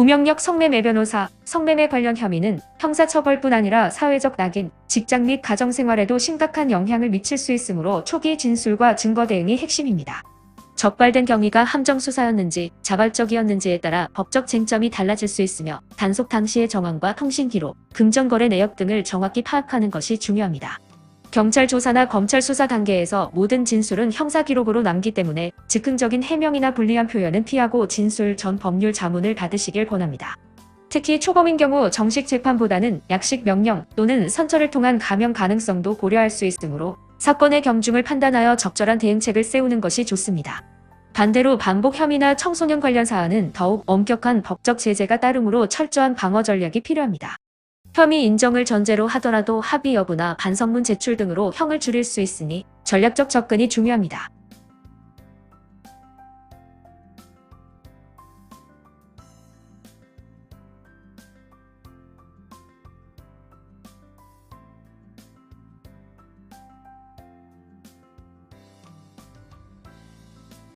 구명력 성매매 변호사, 성매매 관련 혐의는 형사처벌뿐 아니라 사회적 낙인, 직장 및 가정생활에도 심각한 영향을 미칠 수 있으므로 초기 진술과 증거 대응이 핵심입니다. 적발된 경위가 함정수사였는지 자발적이었는지에 따라 법적 쟁점이 달라질 수 있으며 단속 당시의 정황과 통신 기록, 금전거래 내역 등을 정확히 파악하는 것이 중요합니다. 경찰 조사나 검찰 수사 단계에서 모든 진술은 형사 기록으로 남기 때문에 즉흥적인 해명이나 불리한 표현은 피하고 진술 전 법률 자문을 받으시길 권합니다. 특히 초범인 경우 정식 재판보다는 약식 명령 또는 선처를 통한 감형 가능성도 고려할 수 있으므로 사건의 경중을 판단하여 적절한 대응책을 세우는 것이 좋습니다. 반대로 반복 혐의나 청소년 관련 사안은 더욱 엄격한 법적 제재가 따르므로 철저한 방어 전략이 필요합니다. 혐의 인정을 전제로 하더라도 합의 여부나 반성문 제출 등으로 형을 줄일 수 있으니 전략적 접근이 중요합니다.